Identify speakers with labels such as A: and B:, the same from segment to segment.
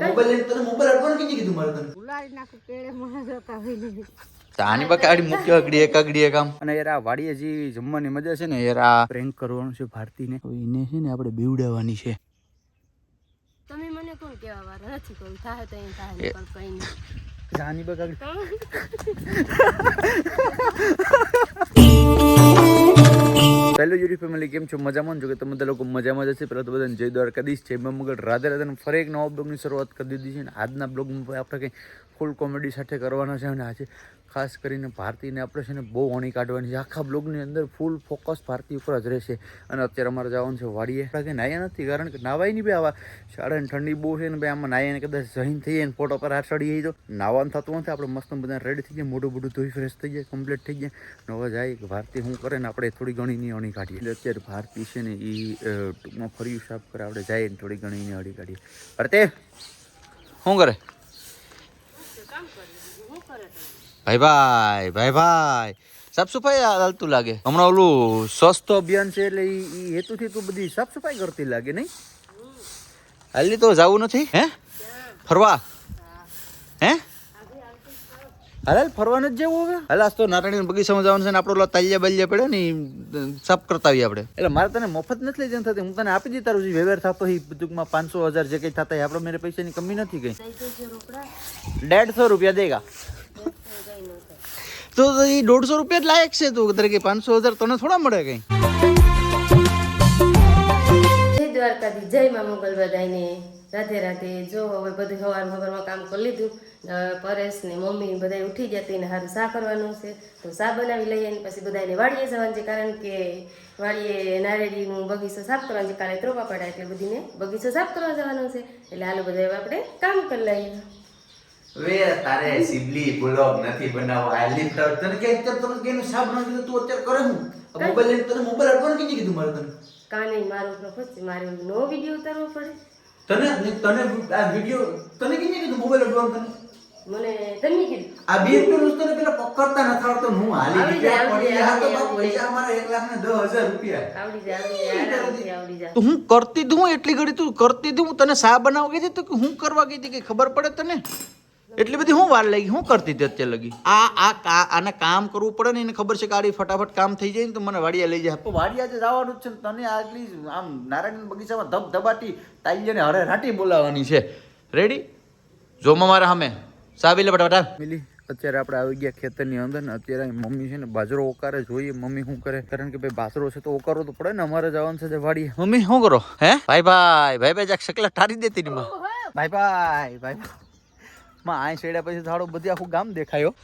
A: Mobile લઈને તને mobile અડવાનું કીધી કીધું મારે તને?
B: ઉલાડી નાખું કેળે માં જતા હોય
A: આની બકા આડી મુખ્ય અગડી એક અગડી એક આમ. અને યાર આ વાડીએ જે જમવાની મજા છે ને યાર આ પ્રેન્ક કરવાનું છે ભારતીને. તો એને છે ને આપણે બીવડાવવાની છે.
B: તમે મને કોણ કેવા વાર નથી કોણ. થાય તો એમ થાય પણ કઈ નહીં.
A: આની બકા હેલો યુટ્યુબ ફેમિલી કેમ છો? મજામાં છો કે તમે બધા લોકો મજામાં જ છે પહેલાં તો બધાને જય દ્વારકાધીશ, જય મગળ. રાધે રાધે ફરી એક નવા બ્લોગની શરૂઆત કરી દીધી છે અને આજના બ્લોગમાં આપણે કંઈ ફૂલ કોમેડી સાથે કરવાના છે અને આજે ખાસ કરીને ભારતીને આપણે છે ને બહુ વણી કાઢવાની છે. આખા બ્લોગની અંદર ફૂલ ફોકસ ભારતી ઉપર જ રહેશે. અને અત્યારે અમારે જવાનું છે વાડીએ. કે નાહ્યા નથી, કારણ કે નાવાય નહીં બે આવા. શાળાને ઠંડી બહુ છે ને ભાઈ આમાં નાહીને કદાચ જઈને થઈ જાય ને ફોટો પર હાથ ચડી જાય તો. નાવાનું થતું નથી, આપણે મસ્ત બધા રેડી થઈ જાય મોઢું મોઢું ધોઈ ફ્રેશ થઈ જાય કમ્પ્લીટ થઈ જાય ને હવે જાય કે ભારતી શું કરે ને આપણે થોડી ઘણી ની અણી કાઢીએ. એટલે અત્યારે ભારતી છે ને એ ટૂંકમાં ફર્યું સાફ કરે, આપણે જાય ને થોડી ઘણી ની અણી કાઢીએ. ભારતી શું કરે? ભાઈ ભાઈ ભાઈ ભાઈ. સાફ સફાઈ હાલતું લાગે. હમણાં ઓલું સ્વસ્થ અભિયાન છે એટલે ઈ ઈ હેતુથી તું બધી સાફ સફાઈ કરતી લાગે નહીં? હાલી તો જવું નથી? હે? ફરવા? હે? હાલ હાલ ફરવાનું જ જેવું હવે? હાલ આજ તો નારાયણ બગીચામાં જવાનું છે ને આપણો ઓલા તાલિયા બાલિયા પડે ને સાફ કરતા આવીએ આપણે. એટલે મારે તને મફત નથી લઈ જવાનું થતી. હું તને આપી દઈ તારું જે વ્યવહાર થતો હોય ટૂંકમાં પાંચસો હજાર જે કંઈ થતા હોય આપણે મેરે પૈસાની કમી નથી કઈ. દેડસો રૂપિયા દેગા. તો એ દોઢસો રૂપિયા જ લાયક છે તું. તરીકે પાંચસો હજાર તને થોડા મળે કઈ?
B: જય દ્વારકાથી જય માં મોગલ બધાને રાધે રાધે. જો હવે બધું સવાર સવારમાં કામ કરી લીધું પરેશ ને મમ્મી બધા ઉઠી જતી ને સારું શા કરવાનું છે. તો શા બનાવી લઈએ ને પછી બધાને વાડીએ જવાનું છે, કારણ કે વાડીએ નારેડીનું બગીચો સાફ કરવાનું છે. કાલે ત્રોપા પડ્યા એટલે બધીને બગીચો સાફ કરવા જવાનું છે. એટલે હાલો બધા આપણે કામ કરી લઈએ.
A: વે તારે સિબલી બ્લોગ નથી બનાવવો. આ લિફ્ટ તને કે અત્યારે તને કેનું સાબ ન કીધું તું અત્યારે કરે હું? મોબાઈલ લઈને તને મોબાઈલ અડવાનું કીધી કીધું મારે તને?
B: કાને મારો પ્રોફેસ છે. મારે નો વિડિયો ઉતારવો પડે.
A: તને ને તને આ વિડિયો તને કીને કીધું મોબાઈલ અડવાનું તને?
B: મને તમે કીધું.
A: આ બે રૂપિયા વસ્તુ પેલા પકડતા નથી આવડતો હું હાલી ગયા પડી ગયા તો બાપ પૈસા અમારા 1 લાખ ને દસ હજાર રૂપિયા.
B: આવડી જાય આવડી જાય આરામથી આવડી જાય?
A: તો હું કરતી દઉં એટલી ઘડી તું કરતી દઉં તને સા બનાવ ગઈ હતી તો હું કરવા ગઈ હતી કે ખબર પડે તને? એટલી બધી હું વાર લાગી હું કરતી હતી અત્યારે લગી. આ આ કા આને કામ કરવું પડે ને એને ખબર છે કે આડી ફટાફટ કામ થઈ જાય ને તો મને વાડિયા લઈ જાય. તો વાડિયા જે જવાનું જ છે ને તને આટલી આમ નારાયણ બગીચામાં ધબ ધબાટી તાઈયાને હરે રાટી બોલાવવાની છે. રેડી જોમાં મારા સામે. સાબી લે ફટાફટ મિલી અત્યારે આપણે આવી ગયા ખેતરની અંદર ને અત્યારે મમ્મી છે ને બાજરો ઓકારે જોઈએ. મમ્મી શું કરે? કારણ કે ભાઈ બાજરો છે તો ઓકારો તો પડે ને અમારે જવાનું છે તે વાડીએ. મમ્મી શું કરો? હે? ભાઈ ભાઈ ભાઈ ભાઈ જાક શકલા ટારી દેતી ને ભાઈ ભાઈ ભાઈ ભાઈ. માં આ સેડ્યા પછી થાળો બધી આખું ગામ દેખાયો.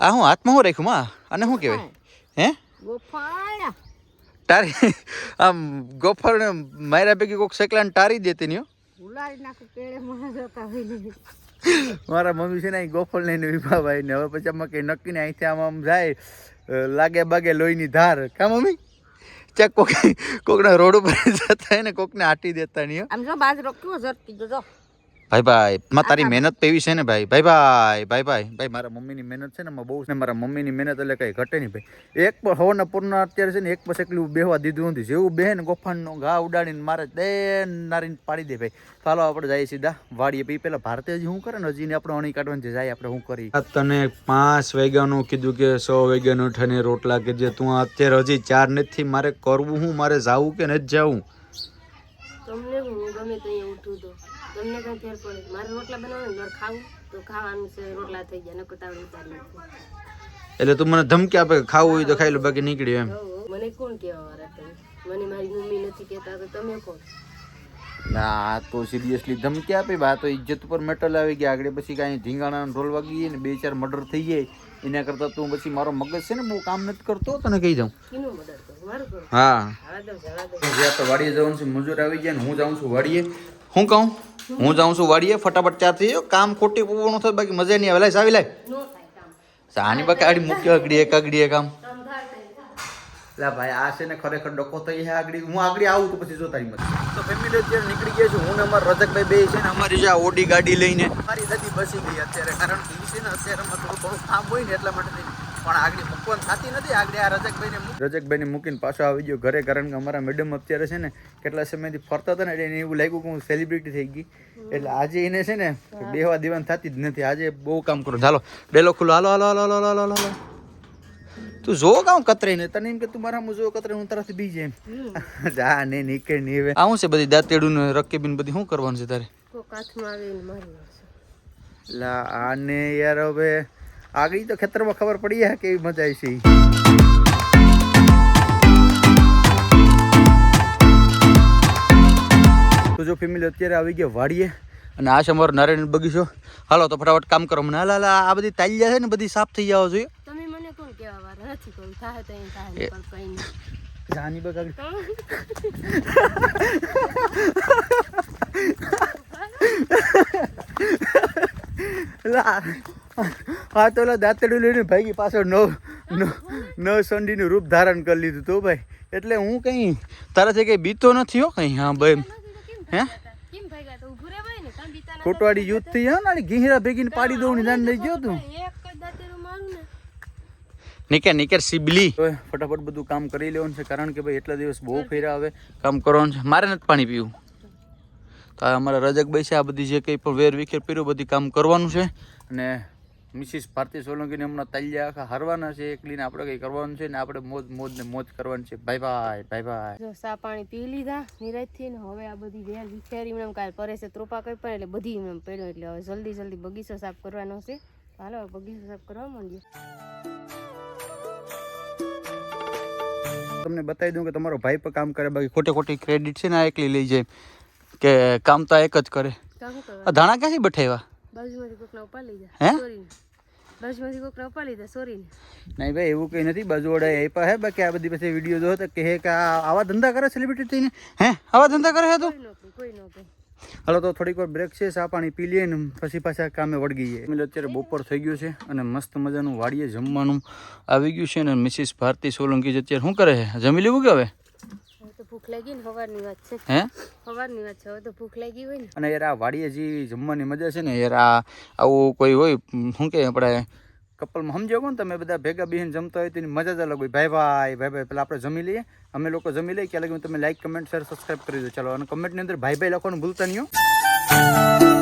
A: આ હું હાથમાં હું રાખ્યું માં? અને શું કહેવાય? હે?
B: ગોફાળા.
A: ટારી આમ ગોફળ ને માર્યા પૈકી કોઈક શકલા ને ટારી દેતી ની હો.
B: ઉલાડી નાખું કેળે માં જતા હોય ને.
A: મારા મમ્મી છે ને અહીં ગોફળ લઈને વિભા ભાઈ ને હવે પછી આમાં કઈ નક્કી ને અહીંથી આમ આમ જાય લાગે બાગે લોહીની ધાર. કા મમ્મી? ચેક કોક કોકના રોડ ઉપર જતા ને કોકને આટી દેતા નહીં
B: આમ જો બાજ કેવો જરતી જો.
A: ભાઈ ભાઈ માં તારી મહેનત તો એવી છે ને ભાઈ? ભાઈ ભાઈ ભાઈ ભાઈ ભાઈ મારા મમ્મીની મહેનત છે ને બહુ છે મારા મમ્મીની મહેનત એટલે કઈ ઘટે નહીં ભાઈ. એક પણ હવાના પૂર્ણ અત્યારે છે ને એક પછી એકલું બેહવા દીધું નથી. જેવું બેહે ને ગોફાનનો ઘા ઉડાડીને મારે દે નારીને પાડી દે ભાઈ. ચાલો આપણે જઈએ સીધા વાડીએ. પછી પેલા ભારતે હજી શું કરે ને? હજી ને આપણે અણી કાઢવાની જાય આપણે શું કરી તને પાંચ વાગ્યાનું કીધું કે સો વાગ્યાનું ઉઠીને રોટલા કે જે તું અત્યારે હજી ચાર નથી મારે કરવું હું? મારે જાવું કે નથી જવું?
B: તમને હું ગમે તો અહીંયા ઉઠું તો. તમને કઈ ફેર પડે મારે રોટલા બનાવવાનું મારે ખાવું તો ખાવાનું છે રોટલા થઈ ગયા નકર તાવડી ઉતારી
A: એટલે તું મને ધમકી આપે કે ખાવું હોય તો ખાઈ લો બાકી નીકળી એમ.
B: મને કોણ કહેવા વાળા તમે? મને મારી મમ્મી નથી કહેતા તો તમે કોણ?
A: ના તો સિરિયસલી ધમકી આપી બા તો ઇજ્જત ઉપર મેટલ આવી ગયા. આગળ પછી કાંઈ ધીંગાણા ઢોલ વાગી જાય ને બે ચાર મર્ડર થઈ જાય. એના કરતા તું પછી મારો મગજ છે ને બહુ કામ નથી કરતો તને કહી દઉં. હા.
B: જવા દો જવા દો
A: જે તો વાડીએ જવાનું છે મજૂર આવી ગયા ને હું જાઉં છું વાડીએ. હું કહું? હું જાઉં છું વાડીએ ફટાફટ ચાર થઈ જાઓ કામ ખોટી પૂરું થાય બાકી મજા નહીં આવે. લાય સાવી લાય.
B: નો
A: સાની બાકી આડી મુખ્ય અગડી એક આમ.
B: કામ થાય
A: લા ભાઈ આ છે ને ખરેખર ડકો થઈ છે આગળ. હું આગળ આવું તો પછી જો તારી મત તો ફેમિલી અત્યારે નીકળી ગયા છું. હું ને અમારા રજકભાઈ બે છે ને અમારી જે આ ઓડી ગાડી લઈને. મારી દાદી બસી ગઈ અત્યારે. કારણ કે છે ને અત્યારે અમારે થોડું ઘણું કામ હોય ને એટલા માટે પણ આગળ મૂકવાની થતી નથી. આગળ આ રજકભાઈને રજકભાઈને મૂકીને પાછો આવી ગયો ઘરે કારણ કે અમારા મેડમ અત્યારે છે ને કેટલા સમયથી ફરતા હતા ને એને એવું લાગ્યું કે હું સેલિબ્રિટી થઈ ગઈ. એટલે આજે એને છે ને બેવા દેવાની થતી જ નથી. આજે બહુ કામ કરું. ચાલો ડેલો ખુલ્લો. હાલો હાલો હાલો હાલો હાલો હાલો. તું જો કામ કતરે ને તને એમ કે તું મારા જો કતરે હું તારાથી બી જેમ જા ને નીકળની હવે. આવું છે બધી દાંતેડું ને રકેબીન બધી શું કરવાનું છે તારે?
B: કોક હાથમાં આવીને
A: લા આને યાર હવે આગળ તો ખેતરમાં ખબર પડી જાય કેવી મજા આવી છે. તો જો ફેમિલી અત્યારે આવી ગયા વાડીએ અને આ છે અમારો નારાયણ બગીચો. હાલો તો ફટાફટ કામ કરો. મને હાલ આ બધી તાલિયા છે ને બધી સાફ થઈ જવા જોઈએ.
B: તમે મને કોણ કેવા વાર નથી કહું થાય તો અહીં થાય નહીં, પણ કઈ નહીં.
A: જાની બગ લા. આ તો ઓલા દાંતડું લઈને ભાગી પાછળ નવ નવ સંડીનું રૂપ ધારણ કરી લીધું તો ભાઈ. એટલે હું કઈ તારાથી કઈ બીતો નથી હો કઈ? હા ભાઈ. હે? કોટવાડી યુદ્ધ થઈ હા ને ઘીરા ભેગીને પાડી દઉં ને જાણ લઈ ગયો તું. નિકેર નિકેર સિબલી. ફટાફટ બધું કામ કરી લેવાનું છે કારણ કે ભાઈ એટલા દિવસ બહુ ફેરા હવે કામ કરવાનું છે. મારે નથી પાણી પીવું. તો અમારા રજકભાઈ છે આ બધી જે કંઈ પણ વેર વિખેર પીરું બધી કામ કરવાનું છે. અને મિસિસ ભારતી સોલંકીને હમણાં તાલ્યા આખા હરવાના છે એકલીને આપણે કંઈ કરવાનું છે ને આપણે મોજ મોજ ને મોજ કરવાની છે. બાય બાય બાય બાય
B: જો સા પાણી પી લીધા નિરાજથી ને હવે આ બધી વેર વિખેરી એમ કાલ પરેશે ત્રોપા કરી પણ એટલે બધી એમ પડ્યો એટલે હવે જલ્દી જલ્દી બગીચો સાફ કરવાનો છે. હાલો બગીચો સાફ કરવા માંડીએ.
A: તમને બતાવી દઉં કે તમારો ભાઈ પણ કામ કરે બાકી ખોટે ખોટી ક્રેડિટ છે ને આ એકલી લઈ જાય. કે કામ તો એક જ કરે. ધાણા ક્યાંથી બઠાવ્યા?
B: બાજુમાંથી કોકના ઉપા લઈ
A: હે?
B: બાજુમાંથી કોકના ઉપા લીધા સોરીને.
A: નહીં ભાઈ એવું કંઈ નથી. બાજુવાળા આપ્યા હે બાકી આ બધી પછી વીડિયો જો તો કહે કે આ આવા ધંધા કરે સેલિબ્રિટી થઈને? હે? આવા ધંધા કરે છે તું?
B: કોઈ નોકરી
A: હાલો તો થોડીક વાર બ્રેક છે સા પાણી પી લઈએ ને પછી પાછા કામે વળગી જઈએ. એટલે અત્યારે બપોર થઈ ગયું છે અને મસ્ત મજાનું વાડીએ જમવાનું આવી ગયું છે ને મિસિસ ભારતી સોલંકી જે અત્યારે શું કરે છે? જમી લેવું કે હવે?
B: ભૂખ લાગી ને સવારની વાત છે.
A: હે?
B: સવારની વાત છે હવે તો ભૂખ લાગી હોય ને.
A: અને યાર આ વાડીએ જે જમવાની મજા છે ને યાર આ આવું કોઈ હોય શું કે આપણે કપલમાં સમજો કોને તમે બધા ભેગા બેહીને જમતા હોય તેની મજા જ અલગ હોય. ભાઈ ભાઈ ભાઈ ભાઈ પેલા આપણે જમી લઈએ. અમે લોકો જમી લઈએ ક્યાં લગી તમે લાઈક કમેન્ટ શેર સબસ્ક્રાઈબ કરી દો. ચાલો અને કમેન્ટની અંદર ભાઈ ભાઈ લખવાનું ભૂલતા નહીં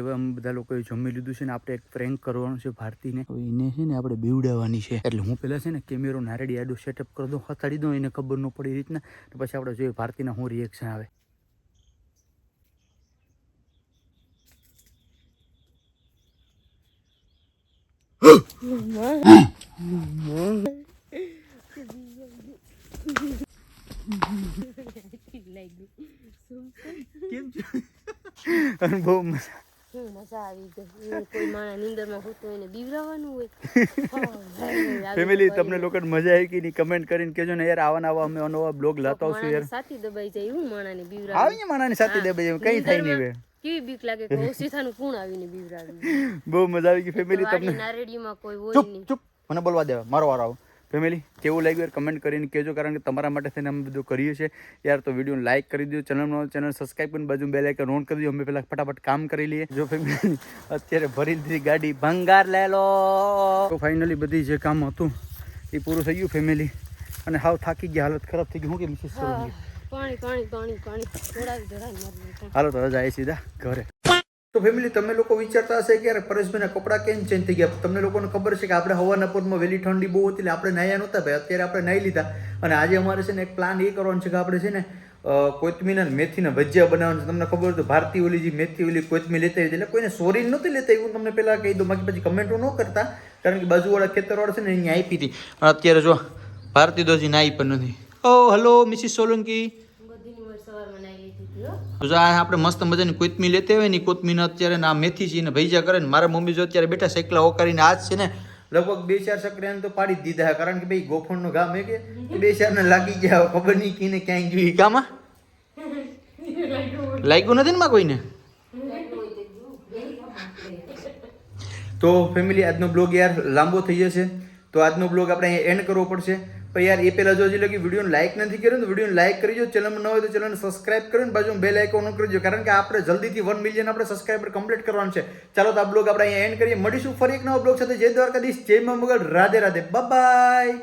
A: હો. હવે અમે બધા લોકોએ જમી લીધું છે ને આપણે એક પ્રેન્ક કરવાનું છે ભારતીને. હવે એને છે ને આપણે બીવડાવવાની છે. એટલે હું પહેલાં છે ને કેમેરો નારેડી આડો સેટઅપ કરી દઉં હથાડી દઉં એને ખબર ન પડી એ રીતના. તો પછી આપણે જોઈએ ભારતીના શું રિએક્શન આવે. કેમ છે? અને બહુ મજા
B: મજા આવી ગઈ. કોઈ માણસ નીંદરમાં હોતું એને બીવરાવાનું હોય.
A: ફેમિલી તમને લોકોને મજા આવી કે નહીં કમેન્ટ કરીને કેજો ને યાર આવા આવા અમે નવા બ્લોગ લાતા આવશું યાર.
B: સાથી દબાઈ જાય હું માણાને બીવરા
A: આવી માણાની સાથી દબાઈ જાય કઈ થાય નહીં
B: કેવી બીક લાગે કે ઓસીથાનું કોણ આવીને બીવરાવી.
A: બહુ મજા આવી ગઈ ફેમિલી તમને.
B: નારેડીમાં કોઈ હોય નહીં.
A: ચૂપ મને બોલવા દેવા મારો વારો આવો. ફેમિલી કેવું લાગ્યું યાર કમેન્ટ કરીને કહેજો કારણ કે તમારા માટે થઈને અમે બધું કરીએ છીએ. યાર તો વીડિયો લાઈક કરી દો ચેનલનો ચેનલ સબસ્ક્રાઈબ કરીને બાજુ બે લાઈકન ઓન કરી દો અમે પહેલાં ફટાફટ કામ કરી લઈએ. જો ફેમિલી અત્યારે ભરી દીધી ગાડી ભંગાર લે લો. તો ફાઇનલી બધી જે કામ હતું એ પૂરું થઈ ગયું ફેમિલી. અને હાવ થાકી ગયા હાલત ખરાબ થઈ ગઈ. હું કે મિસિસ. હાલો તો જાય સીધા ઘરે. તો ફેમિલી તમે લોકો વિચારતા હશે કે યાર પરેશભાઈના કપડાં કેમ ચેન્જ થઈ ગયા? તમને લોકોને ખબર છે કે આપણે હવાના પોરમાં વહેલી ઠંડી બહુ હતી એટલે આપણે નાહ્યા નહોતા ભાઈ. અત્યારે આપણે નાહી લીધા. અને આજે અમારે છે ને એક પ્લાન એ કરવાનો છે કે આપણે છે ને અ, કોથમીર અને મેથીના ભજીયા બનાવવાનું તમને ખબર તો ભારતી ઓલી જે મેથી ઓલી કોથમીર લેતા આવી એટલે કોઈને સોરી નહોતી લેતા એવું તમને પહેલાં કહી દઉં. બાકી પછી કમેન્ટો ન કરતા. કારણ કે બાજુવાળા ખેતરવાળા છે ને અહીંયા આપી હતી. અત્યારે જો ભારતી દોજી નાઈ પણ નથી. ઓ હલો મિસિસ સોલંકી
B: બધીની વાર સવારમાં નાઈ લીધી હતી હો.
A: તો આ આપણે મસ્ત મજાની કોથમી લેતી હોય ને કોથમીર અત્યારે ના મેથી છે ને ભૈજા કરે ને, મારા મમ્મી જો અત્યારે બેઠા સાયકલા ઓકારીને, આજ છે ને લગભગ બે ચાર સકરિયાને તો પાડી જ દીધા. કારણ કે ભાઈ ગોફણનું ગામ હે કે? બે ચાર ને લાગી ગયા ખબર નહીં કીને ક્યાંય ગયું કામાં લાગ્યું નથી ને માં કોઈને? તો ફેમિલી આજનો બ્લોગ યાર લાંબો થઈ જશે. તો આજનો બ્લોગ આપણે અહીંયા એન્ડ કરવો પડશે. પણ યાર, એ પહેલાં જો હજી લગી વિડીયોને લાઇક નથી કર્યો તો વિડીયોને લાઇક કરી દો ચેનલમાં ન હોય તો ચેનલને સબસ્ક્રાઇબ કરો ને બાજુ બેલ આઇકોન ઓન કરી દો. કારણ કે આપણે જલ્દીથી વન મિલિયન આપણે સબસ્ક્રાઇબર કમ્પ્લીટ કરવાનું છે. ચાલો તો આ બ્લોગ આપણે અહીંયા એન્ડ કરીએ. મળીશું ફરી એક નવો બ્લોગ સાથે. જય દ્વારકાધીશ, જય મગર. રાધે રાધે. બાય